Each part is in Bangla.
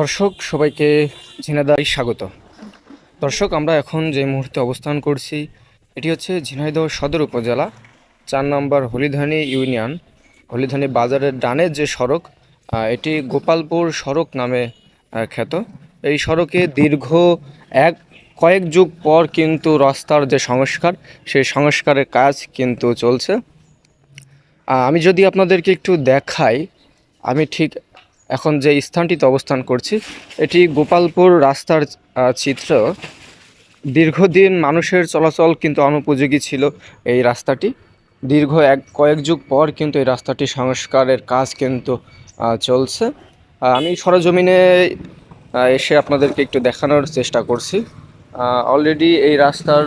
দর্শক, সবাইকে ঝিনাইদাই স্বাগত। দর্শক, আমরা এখন যে মুহূর্তে অবস্থান করছি, এটি হচ্ছে ঝিনাইদহ সদর উপজেলা, চার নম্বর হলিধানি ইউনিয়ন। হলিধানি বাজারের ডানের যে সড়ক এটি গোপালপুর সড়ক নামে খ্যাত। এই সড়কে দীর্ঘ এক, কয়েক যুগ পর কিন্তু রাস্তার যে সংস্কার, সেই সংস্কারের কাজ কিন্তু চলছে। আমি যদি আপনাদেরকে একটু দেখাই, আমি ঠিক এখন যে স্থানটিতে অবস্থান করছি, এটি গোপালপুর রাস্তার চিত্র। দীর্ঘদিন মানুষের চলাচল কিন্তু অনুপযোগী ছিল এই রাস্তাটি। দীর্ঘ এক, কয়েক যুগ পর কিন্তু এই রাস্তাটি সংস্কারের কাজ কিন্তু চলছে। আমি সরজমিনে এসে আপনাদেরকে একটু দেখানোর চেষ্টা করছি। অলরেডি এই রাস্তার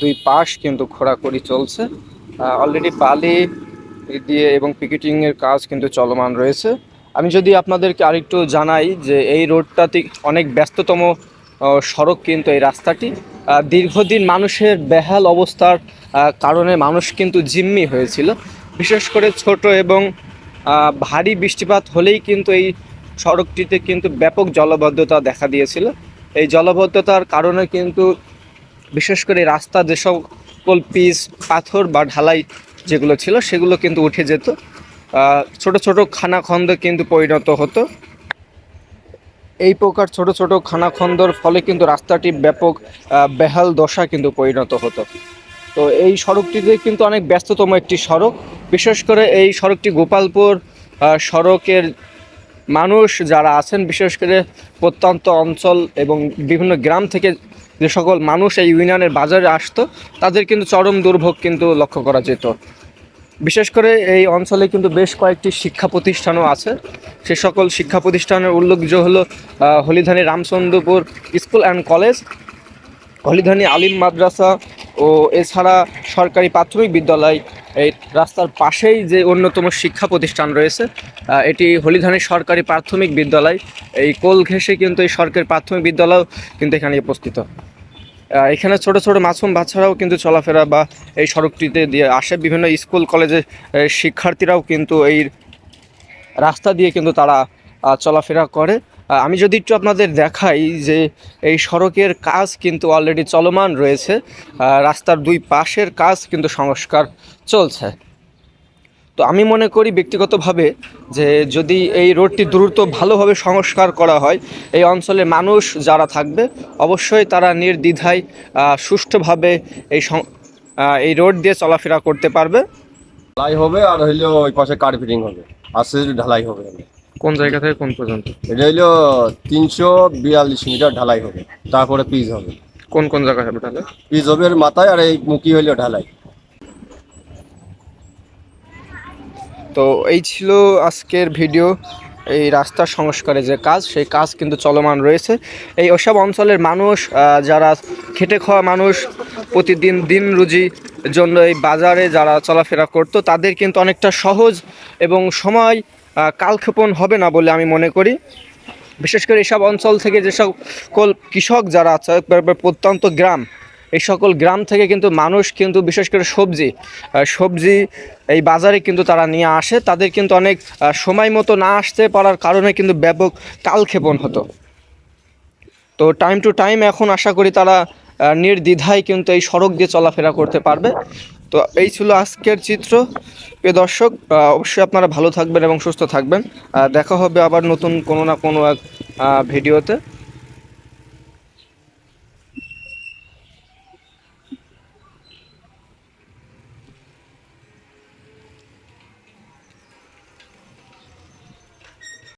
দুই পাশ কিন্তু খোঁড়াখড়ি চলছে। অলরেডি বালি দিয়ে এবং পিকেটিং এর কাজ কিন্তু চলমান রয়েছে। আমি যদি আপনাদেরকে আরেকটু জানাই যে এই রোডটাতে অনেক ব্যস্ততম সড়ক কিন্তু এই রাস্তাটি। দীর্ঘদিন মানুষের বেহাল অবস্থার কারণে মানুষ কিন্তু জিম্মি হয়েছিল। বিশেষ করে ছোট এবং ভারী বৃষ্টিপাত হলেই কিন্তু এই সড়কটিতে কিন্তু ব্যাপক জলবদ্ধতা দেখা দিয়েছিল। এই জলবদ্ধতার কারণে কিন্তু বিশেষ করে রাস্তা যে সকল পিচ, পাথর বা ঢালাই যেগুলো ছিল, সেগুলো কিন্তু উঠে যেত। ছোট ছোট খানাখন্দ কিন্তু পরিণত হতো। এই প্রকার ছোট ছোট খানাখন্দর ফলে কিন্তু রাস্তাটি ব্যাপক বেহাল দশা কিন্তু পরিণত হতো। তো এই সড়কটিতে কিন্তু অনেক ব্যস্ততম একটি সড়ক। বিশেষ করে এই সড়কটি গোপালপুর সড়কের মানুষ যারা আছেন, বিশেষ করে প্রত্যন্ত অঞ্চল এবং বিভিন্ন গ্রাম থেকে যে সকল মানুষ এই ইউনিয়নের বাজারে আসতো, তাদের কিন্তু চরম দুর্ভোগ কিন্তু লক্ষ্য করা যেত। বিশেষ করে এই অঞ্চলে কিন্তু বেশ কয়েকটি শিক্ষা প্রতিষ্ঠানও আছে। সে সকল শিক্ষা প্রতিষ্ঠানের উল্লেখযোগ্য হলো Holidhani Ramchandrapur school and college, Holidhani আলিম মাদ্রাসা ও এছাড়া সরকারি প্রাথমিক বিদ্যালয়। এই রাস্তার পাশেই যে অন্যতম শিক্ষা প্রতিষ্ঠান রয়েছে এটি হলিধানি সরকারি প্রাথমিক বিদ্যালয়। এই কোল ঘেঁষে কিন্তু এই সরকারি প্রাথমিক বিদ্যালয় কিন্তু এখানে উপস্থিত। এখানে ছোট ছোট মাসুম বাচ্চারাও কিন্তু চলাফেরা বা এই সড়কটিতে দিয়ে আসে। বিভিন্ন স্কুল কলেজের শিক্ষার্থীরাও কিন্তু এই রাস্তা দিয়ে কিন্তু তারা চলাফেরা করে। আমি যদি একটু আপনাদের দেখাই যে এই সড়কের কাজ কিন্তু অলরেডি চলমান রয়েছে। রাস্তার দুই পাশের কাজ কিন্তু সংস্কার চলছে। তো আমি মনে করি ব্যক্তিগতভাবে যে যদি এই রোডটি দ্রুত ভালোভাবে সংস্কার করা হয় এই অঞ্চলের মানুষ যারা থাকবে অবশ্যই তারা নির্দ্বিধায় সুষ্ঠুভাবে এই সং- এই রোড দিয়ে চলাফেরা করতে পারবে। ঢালাই হবে আর হইল ওই পাশে কার ফিটিং হবে? আস্তে ঢালাই হবে। কোন জায়গা থেকে কোন পর্যন্ত? এটা হইল তিনশো বিয়াল্লিশ মিটার ঢালাই হবে তারপরে পিচ হবে। কোন কোন জায়গা হবে তাহলে? পিচ হবে মাথায় আর এই মুখি হইল ঢালাই। তো এই ছিল আজকের ভিডিও, এই রাস্তা সংস্কারে যে কাজ, সেই কাজ কিন্তু চলমান রয়েছে। এই ওসব অঞ্চলের মানুষ যারা খেটে খাওয়া মানুষ, প্রতিদিন দিন রুজি জন্য এই বাজারে যারা চলাফেরা করতো, তাদের কিন্তু অনেকটা সহজ এবং সময় কালক্ষেপণ হবে না বলে আমি মনে করি। বিশেষ করে এসব অঞ্চল থেকে যে সকল কৃষক যারা আছে প্রত্যন্ত গ্রাম এই সকল গ্রাম থেকে কিন্তু মানুষ কিন্তু, বিশেষ করে সবজি সবজি এই বাজারে কিন্তু তারা নিয়ে আসে। তাদের কিন্তু অনেক সময় মতো না আসতে পারার কারণে কিন্তু ব্যাপক কালক্ষেপণ হতো। তো টাইম টু টাইম এখন আশা করি তারা নির্দ্বিধায় কিন্তু এই সড়ক দিয়ে চলাফেরা করতে পারবে। তো এই ছিল আজকের চিত্র। প্রিয় দর্শক অবশ্যই আপনারা ভালো থাকবেন এবং সুস্থ থাকবেন। দেখা হবে আবার নতুন কোনো না কোনো এক ভিডিওতে।